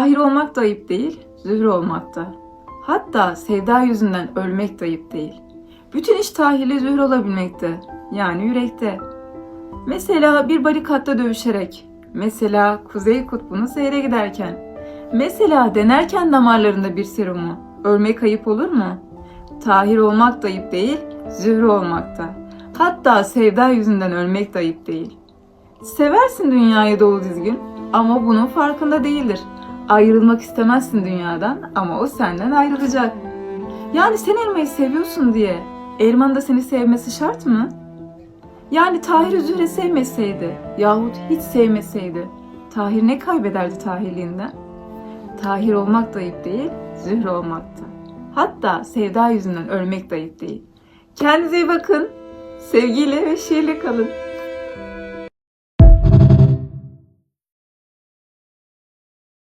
Tahir olmak da ayıp değil, zühre olmak da. Hatta sevda yüzünden ölmek de ayıp değil. Bütün iş Tahir'le zühre olabilmekte. Yani yürekte. Mesela bir barikatta dövüşerek. Mesela Kuzey Kutbu'nu seyre giderken. Mesela denerken damarlarında bir serumu. Ölmek ayıp olur mu? Tahir olmak da ayıp değil, zühre olmak da. Hatta sevda yüzünden ölmek de ayıp değil. Seversin dünyayı dolu dizgin ama bunun farkında değildir. Ayrılmak istemezsin dünyadan ama o senden ayrılacak. Yani sen elmayı seviyorsun diye elmanın da seni sevmesi şart mı? Yani Tahir Zühre sevmeseydi yahut hiç sevmeseydi Tahir ne kaybederdi Tahirliğinden? Tahir olmak da ayıp değil, Zühre olmak da. Hatta sevda yüzünden ölmek de ayıp değil. Kendinize iyi bakın. Sevgiyle ve şiirle kalın.